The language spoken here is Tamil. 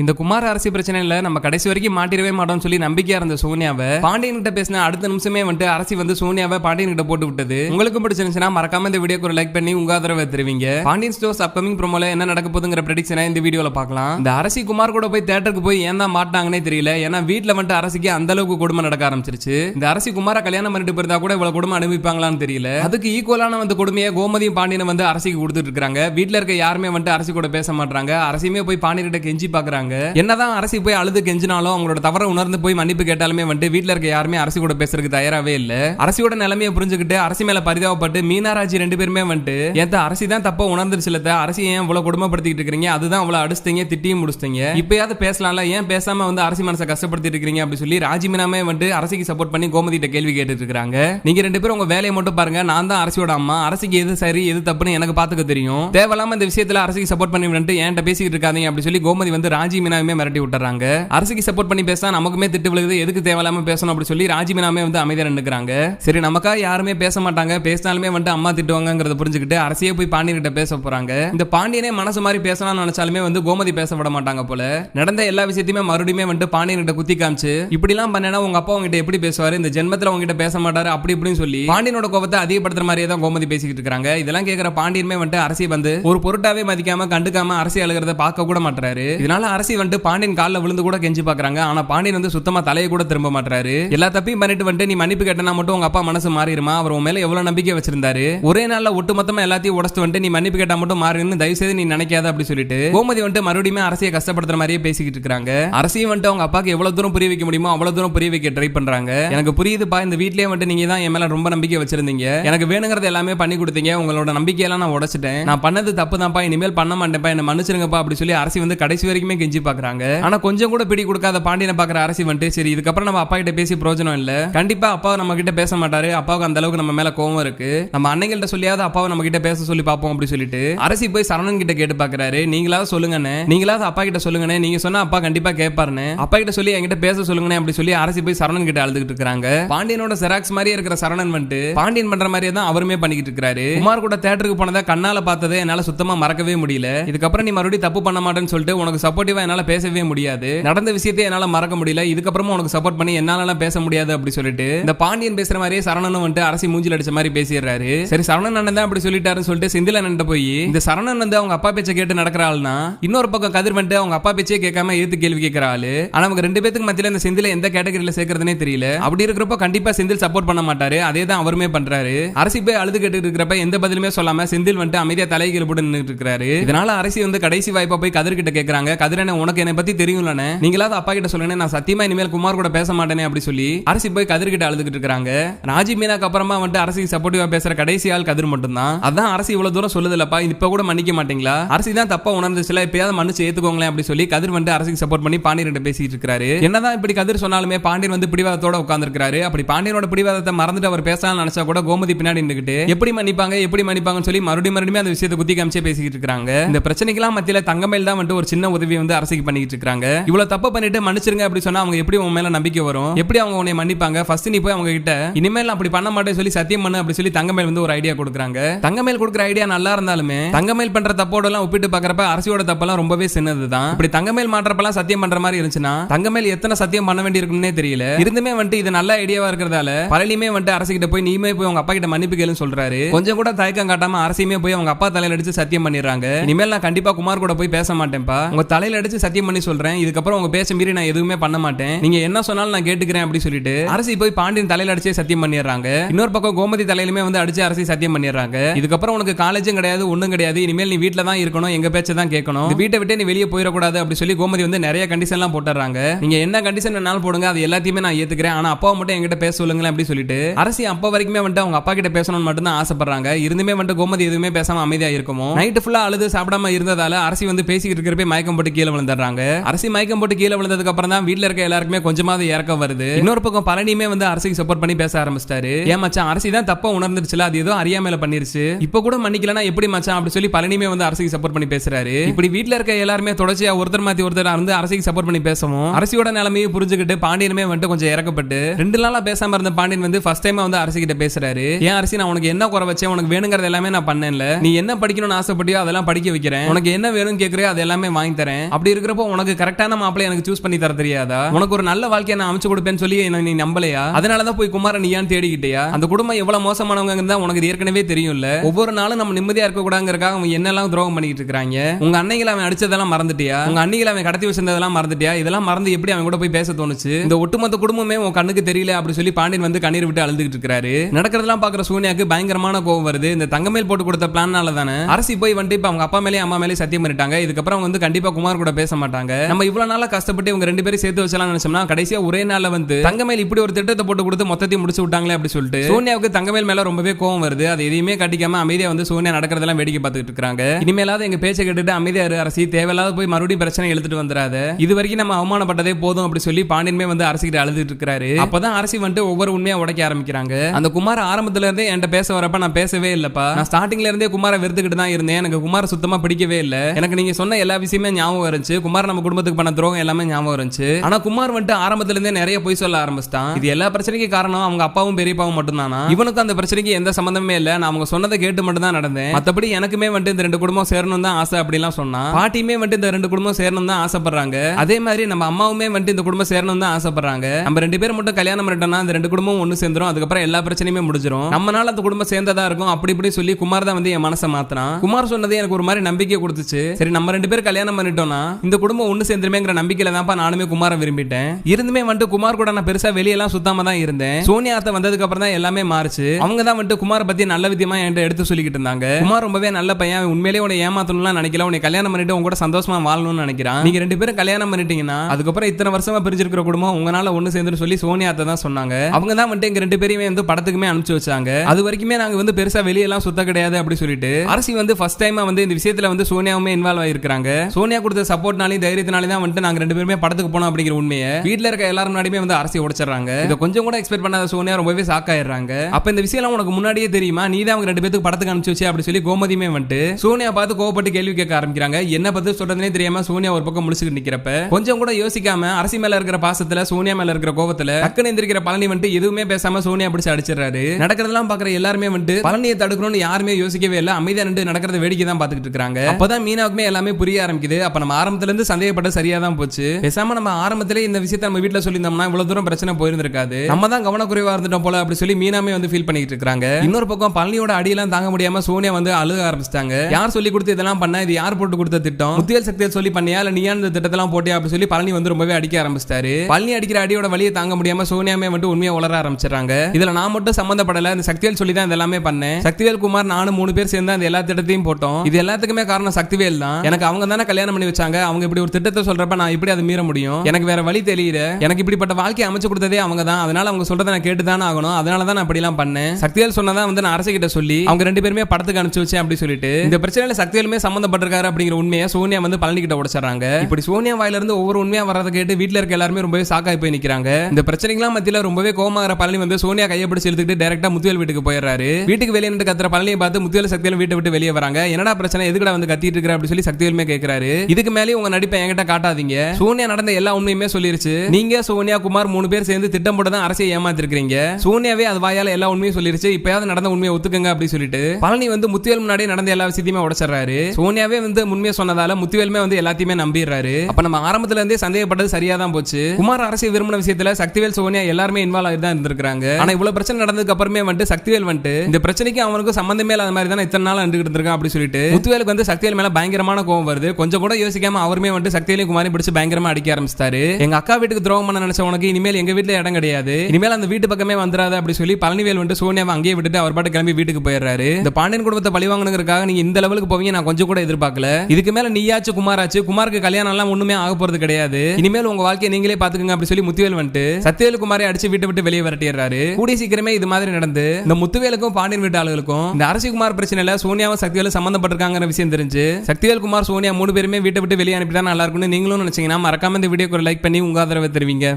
இந்த குமார அரசு பிரச்சனையில நம்ம கடைசி வரைக்கும் மாட்டிடவே மாட்டோம்னு சொல்லி நம்பிக்கையா இருந்த சோனியாவை பாண்டியன் கிட்ட பேசின அடுத்த நிமிஷமே வந்துட்டு அரசி வந்து சோனியாவை பாண்டியன் கிட்ட போட்டு விட்டது. உங்களுக்கு பிடிச்சிருந்துச்சுன்னா மறக்காம இந்த வீடியோக்கு ஒரு லைக் பண்ணி உங்க ஆதரவை தருவீங்க. பாண்டியன் ஸ்டோர்ஸ் அப்கமிங் ப்ரோமோல என்ன நடக்க போதுங்கிற ப்ரெடிக்ஷனை இந்த வீடியோல பார்க்கலாம். இந்த அரசி குமார் கூட போய் தேட்டருக்கு போய் ஏன் தான் மாட்டாங்கன்னே தெரியல. ஏன்னா வீட்டுல வந்துட்டு அரசிக்கு அந்த அளவுக்கு கொடுமை நடக்க ஆரம்பிச்சிருச்சு. இந்த அரசி குமார கல்யாணம் பண்ணிட்டு போயிருந்தா கூட இவ்வளவு கொடுமை அனுபவிப்பாங்களான்னு தெரியல. அதுக்கு ஈக்குவலான வந்து கொடுமையை கோமதியும் பாண்டியன் வந்து அரசிக்கு கொடுத்துட்டு இருக்காங்க. வீட்டுல இருக்க யாருமே வந்துட்டு அரசி கூட பேச மாட்டாங்க அரசியுமே போய் பாண்டியன் கிட்ட கெஞ்சி பாக்குறாங்க. என்னதான் அரசி போய் அழுது கெஞ்சினாலும் அவங்களோட தவறை உணர்ந்து போய் மன்னிப்பு கேட்டாலுமே வந்துட்டு வீட்ல இருக்க யாருமே அரசி கூட பேசுறதுக்கு தயாராவே இல்ல. அரசியோட நிலைமையை புரிஞ்சுக்கிட்டு அரசி மேல பரிதாபப்பட்டு மீனாராஜி ரெண்டு பேருமே வந்துட்டு ஏன் அரசி தான் தப்பா உணர்ந்துருச்சுல அரசி ஏன் இவ்வளவு குடும்பப்படுத்திட்டு இருக்கீங்க அதுதான் அவ்வளவு அடிச்சிட்டீங்க திட்டியும் முடிச்சிட்டீங்க. இப்பயாவது பேசலாம்ல ஏன் பேசாம வந்து அரசி மனசை கஷ்டப்படுத்திட்டு இருக்கீங்க அப்படி சொல்லி ராஜிமீனாமே வந்துட்டு அரசிக்கு சப்போர்ட் பண்ணி கோமதி கிட்ட கேள்வி கேட்டுட்டு இருக்காங்க நீங்க ரெண்டு பேரும் உங்க வேலையை மட்டும் பாருங்க நான் தான் அரசியோட அம்மா. அரசிக்கு எது சரி எது தப்புன்னு எனக்கு பாத்துக்க தெரியும். தேவையில்லாம இந்த விஷயத்துல அரசிக்கு சப்போர்ட் பண்ணி வந்துட்டு என்கிட்ட பேசிக்கிட்டு இருக்காதீங்க அப்படி சொல்லி கோமதி வந்து ராஜி மீனாவே மிரட்டி விட்டுறாங்க. அரசுக்கு சப்போர்ட் பண்ணி பேசினா நமக்குமே திட்டு விழுகுது எதுக்கு தேவையில்லாம பேசணும் அப்படி சொல்லி ராஜி மீனாமே வந்து அமைதியா நின்றுக்கிறாங்க சரி நமக்கா யாருமே பேச மாட்டாங்க பேசினாலுமே வந்துட்டு அம்மா திட்டுவாங்கிறத புரிஞ்சுக்கிட்டு அரசியே போய் பாண்டியன் கிட்ட பேச போறாங்க. இந்த பாண்டியனே மனசு மாதிரி பேசணும்னு நினைச்சாலுமே வந்து கோமதி பேச விட மாட்டாங்க போல. நடந்த எல்லா விஷயத்தையுமே மறுபடியும் வந்துட்டு பாண்டியன் கிட்ட குத்தி காமிச்சு இப்படிலாம் பண்ணனா உங்க அப்பா உங்ககிட்ட எப்படி பேசுவாரு? இந்த ஜென்மத்துல உங்ககிட்ட பேச மாட்டாரு அப்படி இப்படின்னு சொல்லி பாண்டியனோட கோபத்தை அதிகப்படுத்துற மாதிரியே தான் கோமதி பேசிக்கிட்டு இருக்காங்க. இதெல்லாம் கேட்கிற பாண்டியனுமே வந்துட்டு அரசியை வந்து ஒரு பொருட்டாவே மதிக்காம கண்டுக்காம அரசியல் அழுகிறத பார்க்க கூட மாட்டாரு இதனால அரசி வந்துட்டு பாண்டியன் காலில் விழுந்து கூட கெஞ்சி பாக்குறாங்க. ஆனா பாண்டியன் வந்து சுத்தமா தலையை கூட திரும்ப மாட்டாரு எல்லா தப்பையும் பண்ணிட்டு வந்துட்டு நீ மன்னிப்பு கேட்டனா மட்டும் உங்க அப்பா மனசு மாறிடுமா அவர் உன் மேல எவ்வளவு நம்பிக்கை வச்சிருந்தாரு? ஒரே நாள்ல ஒட்டுமொத்தமாக எல்லாத்தையும் உடச்சு வந்துட்டு நீ மன்னிப்பு கேட்டா மட்டும் மாறின்னு தயவு செய்து நீ நினைக்காத அப்படி சொல்லிட்டு கோமதி வந்துட்டு மறுபடியும் அரசியை கஷ்டப்படுத்துற மாதிரியே பேசிக்கிட்டு இருக்காங்க. அரசியும் வந்துட்டு அவங்க அப்பாக்கு எவ்வளவு தூரம் புரிய வைக்க முடியுமோ அவ்வளவு தூரம் புரிய வைக்க ட்ரை பண்றாங்க. எனக்கு புரியுதுப்பா இந்த வீட்லயே வந்துட்டு நீங்க தான் என் மேல ரொம்ப நம்பிக்கை வச்சிருந்தீங்க. எனக்கு வேணுங்கிறது எல்லாமே பண்ணி கொடுத்தீங்க. உங்களோட நம்பிக்கையெல்லாம் நான் உடச்சிட்டேன். நான் பண்ணது தப்பு தான்ப்பா இனிமேல் பண்ண மாட்டேன்ப்பா என்ன மன்னிச்சிருங்கப்பா அப்படி சொல்லி அரசி வந்து கடைசி வரைக்குமே கெஞ்சி பாக்குறாங்க. ஆனா கொஞ்சம் கூட பிடி கொடுக்காத பாண்டியனை பாக்குற அரசி வந்துட்டு சரி இதுக்கப்புறம் நம்ம அப்பா கிட்ட பேசி பிரயோஜனம் இல்ல. கண்டிப்பா அப்பா நம்ம கிட்ட பேச மாட்டாரு. அப்பாவுக்கு அந்த அளவுக்கு நம்ம மேல கோவம் இருக்கு. நம்ம அன்னைங்கள்ட்ட சொல்லியாவது அப்பாவை நம்ம கிட்ட பேச சொல்லி பார்ப்போம் அப்படி சொல்லிட்டு அரசி போய் சரவணன் கிட்ட கேட்டு பாக்குறாரு. நீங்களாவது சொல்லுங்கண்ணே. நீங்களாவது அப்பா கிட்ட சொல்லுங்கண்ணே. நீங்க சொன்னா அப்பா கண்டிப்பா கேட்பாருன்னு அப்பா கிட்ட சொல்லி என்கிட்ட பேச சொல்லுங்கண்ணே அப்படி சொல்லி அரசி போய் சரவணன் கிட்ட அழுதுகிட்டு இருக்காங்க பாண்டியனோட செராக்ஸ் மாதிரியே இருக்கிற சரணன் வந்துட்டு பாண்டியன் பண்ற மாதிரியே தான் அவருமே பண்ணிக்கிட்டு இருக்காரு குமார் கூட தேட்டருக்கு போனதை கண்ணால பார்த்ததை என்னால சுத்தமா மறக்கவே முடியல. இதுக்கப்புறம் நீ மறுபடியும் தப்பு பண்ண மாட்டேன்னு சொல்லிட்டு உனக்கு சப்போர்ட்டிவா என்னால் பேசவே முடியாது. நடந்த விஷயத்தை என்னால் மறக்க முடியல. இதுக்கப்புறமா உனக்கு சப்போர்ட் பண்ணி என்னால பேச முடியாது அப்படி சொல்லிட்டு இந்த பாண்டியன் பேசுற மாதிரியே சரவணனும் வந்துட்டு அரசி மூஞ்சில் அடிச்ச மாதிரி பேசிடுறாரு. சரி சரணன் அண்ணன் தான் அப்படி சொல்லிட்டாருன்னு சொல்லிட்டு செந்தில் அண்ணன் போய் இந்த சரணன் வந்து அவங்க அப்பா பேச்சை கேட்டு நடக்கிற ஆள்னா இன்னொரு பக்கம் கதிர் வந்துட்டு அவங்க அப்பா பேச்சே கேட்காம எதிர்த்து கேள்வி கேட்கிற ஆளு. ஆனா அவங்க ரெண்டு பேத்துக்கு மத்தியில இந்த செந்தில எந்த கேட்டகரியில சேர்க்கறதுனே தெரியல. அப்படி இருக்கிறப்ப கண்டிப்பா செந்தில் சப்போர்ட் பண்ண மாட்டாரு. அதே தான் அவருமே பண்றாரு. அரசி போய் அழுது கேட்டு இருக்கிறப்ப எந்த பதிலுமே சொல்லாம செந்தில் வந்துட்டு அமைதியா தலைகீழ் போட்டு நின்றுட்டு இருக்காரு இதனால அரசி வந்து கடைசி வாய்ப்பா போய் கதிர்கிட்ட கிட்ட கேக்குறாங்க என்ன உனக்கு என்னை பத்தி தெரியும்லண்ணே? நீங்களாவது அப்பா கிட்ட சொல்லுங்க நான் சத்தியமா இனிமேல் குமார் கூட பேச மாட்டேனே அப்படி சொல்லி அரசி போய் கதிர் கிட்ட அழுதுகிட்டு இருக்காங்க. ராஜி மீனாக்கு அப்புறமா வந்துட்டு அரசிக்கு சப்போர்ட்டிவா பேசுற கடைசி ஆள் கதிர் மட்டும்தான். அதான் அரசு இவ்வளவு தூரம் சொல்லுதுலப்பா இப்ப கூட மன்னிக்க மாட்டீங்களா? அரசி தான் தப்பா உணர்ந்துச்சுல இப்பயாவது மன்னிச்சு ஏத்துக்கோங்களேன் அப்படி சொல்லி கதிர் வந்து அரசுக்கு சப்போர்ட் பண்ணி பாண்டியன் பேசிட்டு இருக்காரு. என்னதான் இப்படி கதிர் சொன்னாலுமே பாண்டியன் வந்து பிடிவாதத்தோட உட்கார்ந்துருக்காரு அப்படி பாண்டியனோட பிடிவாதத்தை மறந்துட்டு அவர் பேசலாம் நினைச்சா கூட கோமதி பின்னாடி நின்றுகிட்டு எப்படி மன்னிப்பாங்க எப்படி மன்னிப்பாங்கன்னு சொல்லி மறுபடியும் மறுபடியும் அந்த விஷயத்தை குத்தி காமிச்சே பேசிக்கிட்டு இருக்காங்க. இந்த பிரச்சனைக்கெல்லாம் மத்தியில தங்கமேல் தான் வந்துட்டு ஒரு சின்ன உதவி வந்து அரசுக்கு பண்ணிட்டு இருக்காங்க. இவ்வளவு தப்பு பண்ணிட்டு மன்னிச்சிருங்க அப்படி சொன்னா அவங்க எப்படி உன் மேல நம்பிக்கை வரும்? எப்படி அவங்க உன்னை மன்னிப்பாங்க? ஃபர்ஸ்ட் நீ போய் அவங்க கிட்ட இனிமேல் அப்படி பண்ண மாட்டேன்னு சொல்லி சத்தியம் பண்ணு அப்படி சொல்லி தங்கமேல் வந்து ஒரு ஐடியா கொடுக்குறாங்க. தங்கமேல் கொடுக்குற ஐடியா நல்லா இருந்தாலுமே தங்கமேல் பண்ற தப்போட எல்லாம் ஒப்பிட்டு பாக்குறப்ப அரசியோட தப்பெல்லாம் ரொம்பவே சின்னதுதான். இப்படி தங்கமேல் மாற்றப்பெல்லாம் சத்தியம் பண்ற மாதிரி இருந்துச்சுன்னா தங்கமேல் எத்தனை சத்தியம் பண்ண வேண்டியிருக்கும்னே தெரியல. இருந்துமே வந்துட்டு இது நல்ல ஐடியாவா இருக்கிறதால பழனியுமே வந்துட்டு அரசு கிட்ட போய் நீமே போய் உங்க அப்பா கிட்ட மன்னிப்பு கேளுன்னு சொல்றாரு. கொஞ்சம் கூட தயக்கம் காட்டாம அரசியுமே போய் அவங்க அப்பா தலையில அடிச்சு சத்தியம் பண்ணிடுறாங்க. இனிமேல் நான் கண்டிப்பா குமார் கூட போய் பேச மாட்டேன்ப்பா. உங்க தலையில அடிச்சு சத்தியம் பண்ணி சொல்றேன். இதுக்கப்புறம் உங்க பேச மீறி நான் எதுவுமே பண்ண மாட்டேன். நீங்க என்ன சொன்னாலும் நான் கேட்டுக்கிறேன் அப்படின்னு சொல்லிட்டு அரசி போய் பாண்டியன் தலையில அடிச்சே சத்தியம் பண்ணிடுறாங்க. இன்னொரு பக்கம் கோமதி தலையிலுமே வந்து அடிச்சு அரசி சத்தியம் பண்ணிடுறாங்க. இதுக்கப்புறம் உனக்கு காலேஜும் கிடையாது ஒண்ணும் கிடையாது. இனிமேல் நீ வீட்டில் தான் இருக்கணும் எங்க பேச்சை தான் கேட்கணும். வீட்டை விட்டு நீ வெளியே போயிடக்கூடாது அப்படின்னு சொல்லி கோமதி வந்து நிறைய கண்டிஷன்லாம் போட்டுறாங்க நீங்க என்ன கண்டிஷன் வேணாலும் போடுங்க அது எல்லாத்தையுமே நான் ஏத்துக்கிறேன். ஆனா அப்பாவை மட்டும் என்கிட்ட பேச சொல்லுங்களேன் அப்படின்னு சொல்லிட்டு அரசி அப்பா வரைக்குமே வந்துட்டு அவங்க அப்பா கிட்ட பேசணும்னு மட்டும் தான் ஆசைப்படுறாங்க. இருந்துமே வந்துட்டு கோமதி எதுவுமே பேசாம அமைதியா இருக்குமோ நைட்டு ஃபுல்லா அழுது சாப்பிடாம இருந்ததால அரசி வந்து பேசிக்கிட்டு இருக்கிறப்ப மயக்கம் போட்டு கீழே விழுந்துடுறாங்க. அரசி மயக்கம் போட்டு கீழே விழுந்ததுக்கு அப்புறம் தான் வீட்ல இருக்க எல்லாருக்குமே கொஞ்சமாவது இறக்கம் வருது. இன்னொரு பக்கம் பழனியுமே வந்து அரசிக்கு சப்போர்ட் பண்ணி பேச ஆரம்பிச்சிட்டாரு. ஏன் மச்சான் அரசி தான் தப்பா உணர்ந்துருச்சுல அது ஏதோ அறியாமையில பண்ணிருச்சு. இப்ப கூட மன்னிக்கலனா எப்படி மச்சான் அப்படி சொல்லி பழனியுமே வந்து அரசிக்கு சப்போர்ட் பண்ணி பேசுறாரு. இப்படி வீட்ல இருக்க எல்லாருமே தொடர்ச்சியா ஒருத்தர் மாத்தி ஒருத்தர் வந்து அரசிக்கு சப்போர்ட் பண்ணி பேசவும் அரசியோட நிலைமையை புரிஞ்சுக்கிட்டு பாண்டியனுமே வந்துட்டு கொஞ்சம் இறக்கப்பட்டு ரெண்டு நாளா பேசாம இருந்த பாண்டியன் வந்து ஃபர்ஸ்ட் டைம் வந்து அரசி கிட்ட பேசுறாரு. ஏன் அரசி நான் உனக்கு என்ன குறை வச்சேன் உனக்கு வேணுங்கிறது எல்லாமே நான் பண்ணேன்ல. நீ என்ன படிக்கணும்னு ஆசைப்பட்டியோ அதெல்லாம் படிக்க வைக்கிறேன். உனக்கு என்ன வேணும்னு கேக்குறியோ அது எல்லாமே வாங்கி தரேன். அப்படி இருக்கிறப்போ உனக்கு கரெக்டான மாப்பிள்ளை எனக்கு சூஸ் பண்ணி தர தெரியாதா? உனக்கு ஒரு நல்ல வாழ்க்கையை நான் அமைச்சு கொடுப்பேன்னு சொல்லி நீ நம்பலையா? அதனாலதான் போய் குமாரன் நீயான்னு தேடிக்கிட்டியா? அந்த குடும்பம் எவ்வளவு மோசமானவங்க தான் உனக்கு ஏற்கனவே தெரியும்ல. ஒவ்வொரு நாளும் நம்ம நிம்மதியா இருக்க கூடாங்கிறக்காக அவங்க என்னெல்லாம் துரோகம் பண்ணிட்டு இருக்காங்க உங்க அன்னைகளை அவன் அடிச்சதெல்லாம் மறந்துட்டியா? உங்க அன்னைகளை அவன் கடத்தி வச்சிருந்ததெல்லாம் மறந்துட்டியா? இதெல்லாம் மறந்து எப்படி அவன் கூட போய் பேச தோணுச்சு? இந்த ஒட்டுமொத்த குடும்பமே உன் கண்ணுக்கு தெரியல அப்படி சொல்லி பாண்டியன் வந்து கண்ணீர் விட்டு அழுதுகிட்டு இருக்காரு நடக்கிறதெல்லாம் பாக்குற சூனியாக்கு பயங்கரமான கோவம் வருது. இந்த தங்கமேல் போட்டு கொடுத்த பிளான்னால தானே அரசி போய் வந்துட்டு இப்ப அவங்க அப்பா மேலே அம்மா மேலே சத்தியம் பண்ணிட்டாங்க. இதுக்கப்புறம் வந்து கண்டிப்பா குமார் கூட பேச மாட்டாங்க. நம்ம இவ்வளவு நாளா கஷ்டப்பட்டு இவங்க ரெண்டு பேரும் சேர்த்து வச்சலாம் நினைச்சோம்னா கடைசியா ஒரே நாள்ல வந்து தங்கமேல் இப்படி ஒரு திட்டத்தை போட்டு கொடுத்து மொத்தத்தையும் முடிச்சு விட்டாங்களே அப்படி சொல்லிட்டு சோனியாவுக்கு தங்கமேல் மேல ரொம்பவே கோவம் வருது. அது எதையுமே கட்டிக்காம அமைதியா வந்து சோனியா நடக்கிறதெல்லாம் வேடிக்கை பார்த்துட்டு இருக்காங்க. இனிமேலாவது எங்க பேச்சை கேட்டுட்டு அமைதியா இரு அரசி தேவையில்லாத போய் மறுபடியும் பிரச்சனை எழுத்துட்டு வந்துடாத இது வரைக்கும் நம்ம அவமானப்பட்டதே போதும் அப்படி சொல்லி பாண்டியன்மே வந்து அரசிக்கிட்ட அழுதுட்டு இருக்காரு. அப்பதான் அரசி வந்துட்டு ஒவ்வொரு உண்மையா உடைக்க ஆரம்பிக்கிறாங்க. அந்த குமார் ஆரம்பத்துல இருந்தே என்கிட்ட பேச வரப்ப நான் பேசவே இல்லப்பா. நான் ஸ்டார்டிங்ல இருந்தே குமார வெறுத்துக்கிட்டு தான் இருந்தேன். எனக்கு குமார சுத்தமா பிடிக்கவே இல்ல. எனக்கு நீங்க சொன்ன எல்லா விஷயமே ஞாபகம் இருந்துச்சு. குமார் நம்ம குடும்பத்துக்கு பண்ண துரோகம் எல்லாமே ஞாபகம் இருந்துச்சு. ஆனா குமார் வந்துட்டு ஆரம்பத்துல இருந்தே நிறைய பொய் சொல்ல ஆரம்பிச்சிட்டான். இது எல்லா பிரச்சனைக்கும் காரணம் அவங்க அப்பாவும் பெரியப்பாவும் மட்டும்தானா? இவனுக்கு அந்த பிரச்சனைக்கு எந்த சம்பந்தமே இல்ல. நான் அவங்க சொன்னதை கேட்டு மட்டும் தான் நடந்தேன். மத்தபடி எனக்குமே வந்துட்டு இந்த ரெண்டு குடும்பம் சேரணும் தான் ஆசை அப்படிலாம் சொன்னா பாட்டியுமே வந்துட்டு இந்த ரெண்டு குடும்பம் சேரணும் தான் ஆசைப்படுறாங்க. அதே மாதிரி நம்ம அம்மாவுமே வந்துட்டு இந்த குடும்பம் சேரணும் தான் ஆசைப்படுறாங்க. நம்ம ரெண்டு பேரும் மட்டும் கல்யாணம் பண்ணிட்டோம்னா இந்த ரெண்டு குடும்பம் ஒன்னு சேர்ந்துரும். அதுக்கப்புறம் எல்லா பிரச்சனையுமே முடிஞ்சிரும். நம்மனால அந்த குடும்பம் சேர்ந்ததா இருக்கும். அப்படி இப்படி சொல்லி குமார் தான் வந்து என் மனசை மாத்தினான் குமார் சொன்னது எனக்கு ஒரு மாதிரி நம்பிக்கை கொடுத்துச்சு. சரி நம்ம ரெண்டு பேரும் கல்யாணம் பண்ணிட்டோம்னா இந்த குடும்பம் ஒண்ணு சேர்ந்துருமேங்கிற நம்பிக்கையில தான்ப்பா நானுமே குமாரை விரும்பிட்டேன். இருந்துமே வந்துட்டு குமார் கூட நான் பெருசா வெளியெல்லாம் சுத்தாம தான் இருந்தேன். சோனியா அத்தை வந்ததுக்கு அப்புறம் தான் எல்லாமே மாறுச்சு. அவங்க தான் வந்துட்டு குமார பத்தி நல்ல விதமா என்கிட்ட எடுத்து சொல்லிக்கிட்டு இருந்தாங்க. குமார் ரொம்பவே நல்ல பையன். உண்மையிலேயே உன்னை ஏமாத்தணும்லாம் நினைக்கல. உன்னை கல்யாணம் பண்ணிட்டு உங்க கூட சந்தோஷமா வாழணும்னு நினைக்கிறான். நீங்க ரெண்டு பேரும் கல்யாணம் பண்ணிட்டீங்கன்னா அதுக்கப்புறம் இத்தனை வருஷமா பிரிஞ்சிருக்கிற குடும்பம் உங்களால ஒண்ணு சேர்ந்து சொல்லி சோனியா அத்தை தான் சொன்னாங்க. அவங்க தான் வந்துட்டு எங்க ரெண்டு பேரையுமே வந்து படத்துக்குமே அனுப்பிச்சு வச்சாங்க. அது வரைக்குமே நாங்க வந்து பெருசா வெளியெல்லாம் சுத்த கிடையாது அப்படி சொல்லிட்டு அரசி வந்து ஃபர்ஸ்ட் டைமா வந்து இந்த விஷயத்துல வந்து சோனியாவுமே இன்வால்வ் ஆயிருக்காங்க சோனியா கொடுத்த சப்போர்ட்னாலையும் தைரியத்தினாலே தான் வந்துட்டு நாங்க ரெண்டு பேருமே படத்துக்கு போனோம் அப்படிங்கிற உண்மையை. வீட்ல இருக்க எல்லாரும் முன்னாடியுமே வந்து அரசி உடைச்சிடறாங்க. இதை கொஞ்சம் கூட எக்ஸ்பெக்ட் பண்ணாத சோனியா ரொம்பவே ஷாக் ஆயிடுறாங்க. அப்ப இந்த விஷயம் உனக்கு முன்னாடியே தெரியுமா? நீ தான் அவங்க ரெண்டு பேத்துக்கு படத்துக்கு அனுப்பிச்சு வச்சு அப்படி சொல்லி கோமதியுமே வந்துட்டு சோனியா பார்த்து கோவப்பட்டு கேள்வி கேட்க ஆரம்பிக்கிறாங்க. என்ன பத்தி சொல்றதுனே தெரியாம சோனியா ஒரு பக்கம் முடிச்சுட்டு நிக்கிறப்ப கொஞ்சம் கூட யோசிக்காம அரசி மேல இருக்கிற பாசத்துல சோனியா மேல இருக்கிற கோவத்துல டக்குன்னு எந்திரிக்கிற பழனி வந்துட்டு எதுவுமே பேசாம சோனியா பிடிச்சு அடிச்சிடறாரு. நடக்கிறதெல்லாம் பாக்குற எல்லாருமே வந்துட்டு பழனியை தடுக்கணும்னு யாருமே யோசிக்கவே இல்லை. அமைதியா நின்று நடக்கிறத வேடிக்கை தான் பாத்துக்கிட்டு இருக்காங்க. அப்பதான் மீனாவுக்குமே எல்லாமே புரிய ஆரம்பிக்குது. அப்ப நம்ம ஆரம்ப இருந்து சந்தேகப்பட்ட சரியா தான் போச்சு. பேசாம நம்ம ஆரம்பத்திலே இந்த விஷயத்தை நம்ம வீட்டுல சொல்லியிருந்தோம்னா இவ்வளவு தூரம் பிரச்சனை போயிருந்திருக்காது. நம்ம தான் கவனக்குறைவா இருந்துட்டோம் போல அப்படி சொல்லி மீனாமே வந்து ஃபீல் பண்ணிட்டு இருக்காங்க. இன்னொரு பக்கம் பழனியோட அடியெல்லாம் தாங்க முடியாம சோனியா வந்து அழுக ஆரம்பிச்சிட்டாங்க. யார் சொல்லி கொடுத்து இதெல்லாம் பண்ண? இது யார் போட்டு கொடுத்த திட்டம்? முத்தியல் சக்தியில் சொல்லி பண்ணியா? இல்ல நீயா இந்த திட்டத்தெல்லாம் போட்டியா? அப்படி சொல்லி பழனி வந்து ரொம்பவே அடிக்க ஆரம்பிச்சிட்டாரு. பழனி அடிக்கிற அடியோட வழியை தாங்க முடியாம சோனியாமே வந்து உண்மையை உளர ஆரம்பிச்சிடறாங்க. இதுல நான் மட்டும் சம்பந்தப்படல இந்த சக்திவேல் சொல்லி தான் இதெல்லாமே பண்ணேன். சக்திவேல் குமார் நானும் மூணு பேர் சேர்ந்து அந்த எல்லா திட்டத்தையும் போட்டோம். இது எல்லாத்துக்குமே காரணம் சக்திவேல் தான். எனக்கு அவங்க தானே கல்யாணம் பண்ணி வச்சாங்க. அவங்க இப்படி ஒரு திட்டத்தை சொல்றப்ப நான் இப்படி அதை மீற முடியும்? எனக்கு வேற வழி தெரியல. எனக்கு இப்படிப்பட்ட வாழ்க்கை அமைச்சு கொடுத்ததே அவங்க தான். அதனால அவங்க சொல்றதை நான் கேட்டு தானே ஆகணும். அதனால தான் நான் இப்படிலாம் பண்ணேன். சக்திவேல் சொன்னதான் வந்து நான் அரசு கிட்ட சொல்லி அவங்க ரெண்டு பேருமே படத்துக்கு அனுப்பிச்சு வச்சேன் அப்படி சொல்லிட்டு இந்த பிரச்சனையில சக்திவேலுமே சம்பந்தப்பட்டிருக்காரு அப்படிங்கிற உண்மையை சோனியா வந்து பழனி கிட்ட உடச்சாங்க இப்படி சோனியா வாயில இருந்து ஒவ்வொரு உண்மையா வரதை கேட்டு வீட்டுல இருக்க எல்லாருமே ரொம்பவே சாக்காய் போய் நிக்கிறாங்க. இந்த பிரச்சனைகளாம் மத்தியில ரொம்பவே கோமாகிற பழனி வந்து சோனியா கையை செலுத்துட்டு இழுத்துக்கிட்டு டைரக்டா முத்துவேல் வீட்டுக்கு போயிடுறாரு. வீட்டுக்கு வெளியே நின்று கத்துற பழனியை பார்த்து முத்துவேல் சக்திவேல் வீட்டை விட்டு வெளியே வராங்க. என்னடா பிரச்சனை? எதுக்கடா வந்து கத்திட்டு இருக்கிற? அப்படி சொல்லி சக்திவேலுமே கேட்கிறாரு இதுக்கு மேல உங்க நடிப்பை என்கிட்ட காட்டாதீங்க. சோனியா நடந்த எல்லா உண்மையுமே சொல்லிருச்சு. நீங்க சோனியா குமார் மூணு பேர் சேர்ந்து திட்டம் போட்டு தான் அரசியை ஏமாத்திருக்கீங்க சோனியாவே அது வாயால எல்லா உண்மையும் சொல்லிருச்சு. இப்பயாவது நடந்த உண்மையை ஒத்துக்கங்க அப்படின்னு சொல்லிட்டு. பழனி வந்து முத்துவேல் முன்னாடி நடந்த எல்லா விஷயத்தையுமே உடைச்சிடுறாரு. சோனியாவே வந்து உண்மையை சொன்னதால முத்துவேலுமே வந்து எல்லாத்தையுமே நம்பிடுறாரு. அப்ப நம்ம ஆரம்பத்துல இருந்தே சந்தேகப்பட்டது சரியா தான் போச்சு. குமார் அரசியல் விரும்பின விஷயத்துல சக்திவேல் சோனியா எல்லாருமே இன்வால்வ் ஆகி தான் இருந்திருக்காங்க ஆனா இவ்வளவு பிரச்சனை நடந்ததுக்கு அப்புறமே வந்துட்டு சக்திவேல் வந்துட்டு இந்த பிரச்சனைக்கு அவனுக்கு சம்பந்தமே இல்லாத மாதிரி தான் இத்தனை நாள் நின்றுட்டு இருக்கான் அப்படின்னு சொல்லிட்டு முத்துவேலுக்கு வந்து சக்திவேல் மேல பயங்கரமான கோவம் வருது. கொஞ்சம் கூட யோசிக்காம அவருமே வந்துட்டு சக்தியிலையும் குமாரையும் பிடிச்சு பயங்கரமா அடிக்க ஆரம்பிச்சிட்டாரு. எங்க அக்கா வீட்டுக்கு துரோகம் பண்ண நினைச்ச உனக்கு இனிமேல் எங்க வீட்டுல இடம் கிடையாது. இனிமேல் அந்த வீட்டு பக்கமே வந்துடாத அப்படி சொல்லி பழனிவேல் வந்துட்டு சோனியாவை அங்கேயே விட்டுட்டு அவர் பாட்டு கிளம்பி வீட்டுக்கு போயிடுறாரு. இந்த பாண்டியன் குடும்பத்தை பழி வாங்கணுங்கிறதுக்காக நீங்க இந்த லெவலுக்கு போவீங்க நான் கொஞ்சம் கூட எதிர்பார்க்கல. இதுக்கு மேல நீயாச்சு குமாராச்சு குமாருக்கு கல்யாணம் எல்லாம் ஒண்ணுமே ஆக போறது கிடையாது. இனிமேல் உங்க வாழ்க்கையை நீங்களே பாத்துக்கங்க அப்படி சொல்லி முத்துவேல் வந்துட்டு சத்தியவேல் குமாரை அடிச்சு வீட்டை விட்டு வெளியே விரட்டிடுறாரு. கூடிய சீக்கிரமே இது மாதிரி நடந்து இந்த முத்துவேலுக்கும் பாண்டியன் வீட்டு ஆளுகளுக்கும் இந்த அரசிகுமார் பிரச்சனையில சோனியாவும் சக்திவேலும் சம்பந்தப்பட்டிருக்காங்கிற விஷயம் தெரிஞ்சு சக்திவேல் குமார் சோனியா மூணு பேருமே வீட்டை விட்டு வெளியே அனுப்பிட்டா நல்லா இருக்கும்னு நீங்களும் நினைச்சீங்கன்னா மறக்காம இந்த வீடியோக்கு ஒரு லைக் பண்ணி உங்க ஆதரவை தருவீங்க.